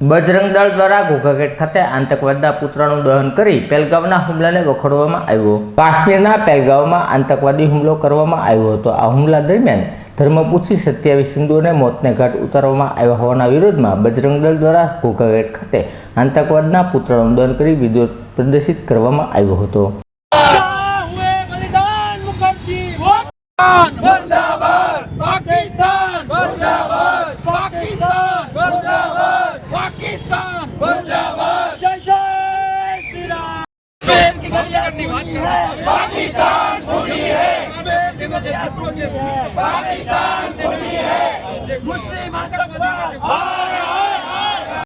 બજરંગ દળ દ્વારા ઘોઘાગેટ ખાતે આતંકવાદના પુતળાનું દહન કરી પેલગાવના હુમલાને વખોડવામાં આવ્યો. કાશ્મીરના પેલગાવમાં આતંકવાદી હુમલો કરવામાં આવ્યો હતો. આ હુમલા દરમિયાન ધર્મપુછી સત્યાવીસ હિન્દુઓને મોતને ઘાટ ઉતારવામાં આવ્યા હોવાના વિરોધમાં બજરંગ દળ દ્વારા ઘોઘાગેટ ખાતે આતંકવાદના પુતળાનું દહન કરી વિરોધ પ્રદર્શિત કરવામાં આવ્યો હતો. પાકિસ્તાનની વાત કરો. પાકિસ્તાન ખોટી હે. અમે દિવસે યાત્રો છે પાકિસ્તાન ખોટી હે. જે મુસ્લિમ આતંકવાદ. હાય હાય હાય.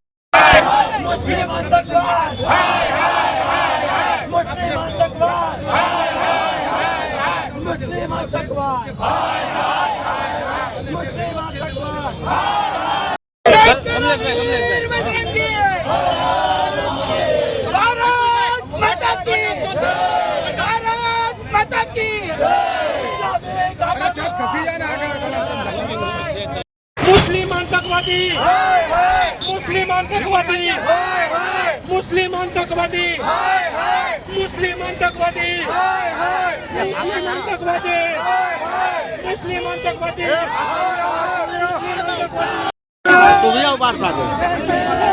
મુસ્લિમ આતંકવાદ. હાય હાય હાય મુસ્લિમ આતંકવાદ. હાય હાય હાય મુસ્લિમ આતંકવાદ. હાય હાય હાય. મુસ્લિમ આતંકવાદ. હાય હાય. કમલેશભાઈ કમલેશભાઈ. आतंकवादी मुस्लिम आतंकवादी मुस्लिम आतंकवादी मुस्लिम आतंकवादी मुस्लिम आतंकवादी मुस्लिम आतंकवादी मुस्लिम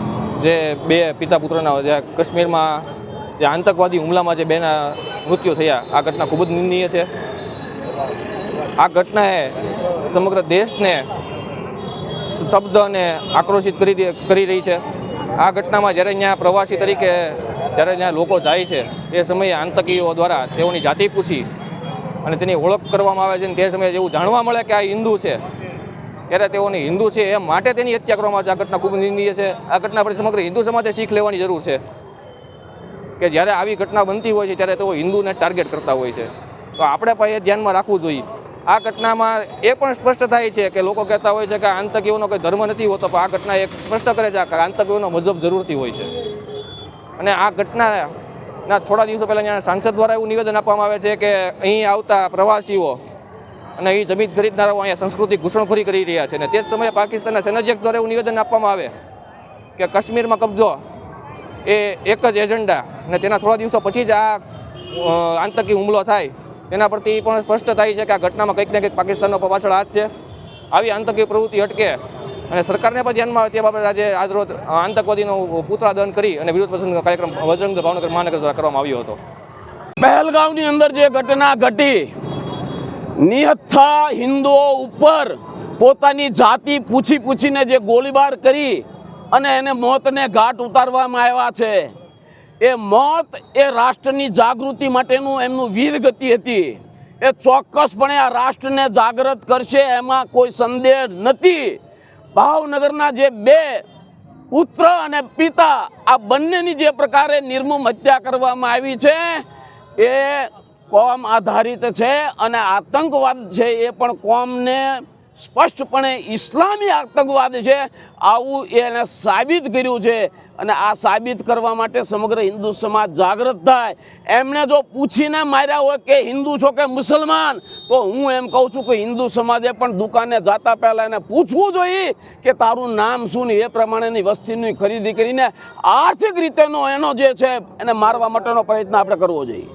જે બે પિતા પુત્રના જે કાશ્મીરમાં જે આતંકવાદી હુમલામાં જે બેના મૃત્યુ થયા, આ ઘટના ખૂબ જ નિંદનીય છે. આ ઘટનાએ સમગ્ર દેશને સ્તબ્ધ અને આક્રોશિત કરી કરી રહી છે. આ ઘટનામાં જ્યારે અહીંયા પ્રવાસી તરીકે જ્યારે અહીંયા લોકો જાય છે, તે સમયે આતંકીઓ દ્વારા તેઓની જાતિ પૂછી અને તેની ઓળખ કરવામાં આવે છે ને તે સમયે એવું જાણવા મળે કે આ હિન્દુ છે. ત્યારે તેઓની હિન્દુ છે એ માટે તેની હત્યા કરવામાં આવે આ ઘટના ખૂબ નિંદનીય છે. આ ઘટના પર સમગ્ર હિન્દુ સમાજે શીખ લેવાની જરૂર છે. કે જ્યારે આવી ઘટના બનતી હોય છે, ત્યારે તેઓ હિન્દુને ટાર્ગેટ કરતા હોય છે. તો આપણે પણ એ ધ્યાનમાં રાખવું જોઈએ. આ ઘટનામાં એ પણ સ્પષ્ટ થાય છે કે લોકો કહેતા હોય છે કે આતંકીઓનો કોઈ ધર્મ નથી હોતો, પણ આ ઘટના એક સ્પષ્ટ કરે છે કે આતંકીઓનો મજબ જરૂરથી હોય છે. અને આ ઘટનાના થોડા દિવસો પહેલાં સાંસદ દ્વારા એવું નિવેદન આપવામાં આવે છે કે અહીં આવતા પ્રવાસીઓ અને એ જમીન ખરીદનારાઓ અહીંયા સંસ્કૃતિ ઘૂસણખોરી કરી રહ્યા છે. અને તે જ સમયે પાકિસ્તાનના સેનાધ્યક્ષ દ્વારા એવું નિવેદન આપવામાં આવે કે કાશ્મીરમાં કબજો એ એક જ એજન્ડા અને તેના થોડા દિવસો પછી જ આ આતંકી હુમલો થાય. તેના પરથી પણ સ્પષ્ટ થાય છે કે આ ઘટનામાં કંઈક ને કંઈક પાકિસ્તાનનો પાછળ હાથ છે. આવી આતંકી પ્રવૃત્તિ અટકે અને સરકારને પણ ધ્યાનમાં આવે તે બાબતે આજે આજરોજ આતંકવાદીનો પૂતળા દહન કરી અને વિરોધ પ્રદર્શન કાર્યક્રમ વજરંગ ભાવનગર મહાનગર દ્વારા કરવામાં આવ્યો હતો. પહેલગાંવની અંદર જે ઘટના ઘટી નિહત્થા હિન્દુઓ ઉપર પોતાની જાતિ પૂછી પૂછીને જે ગોળીબાર કરી અને એને મોતને ઘાટ ઉતારવામાં આવ્યા છે. એ મોત એ રાષ્ટ્રની જાગૃતિ માટેનું એમનું વીરગતિ હતી. એ ચોક્કસપણે આ રાષ્ટ્રને જાગૃત કરશે એમાં કોઈ સંદેહ નથી. ભાવનગરના જે બે પુત્ર અને પિતા આ બંનેની જે પ્રકારે નિર્મમ હત્યા કરવામાં આવી છે, એ કોમ આધારિત છે અને આતંકવાદ છે એ પણ કોમને સ્પષ્ટપણે ઇસ્લામી આતંકવાદ છે, આવું એને સાબિત કર્યું છે અને આ સાબિત કરવા માટે સમગ્ર હિન્દુ સમાજ જાગૃત થાય. એમણે જો પૂછીને માર્યા હોય કે હિન્દુ છો કે મુસલમાન, તો હું એમ કહું છું કે હિન્દુ સમાજે પણ દુકાને જતા પહેલાં એને પૂછવું જોઈએ કે તારું નામ શું ને એ પ્રમાણેની વસ્તીની ખરીદી કરીને આર્થિક રીતેનો એનો જે છે એને મારવા માટેનો પ્રયત્ન આપણે કરવો જોઈએ.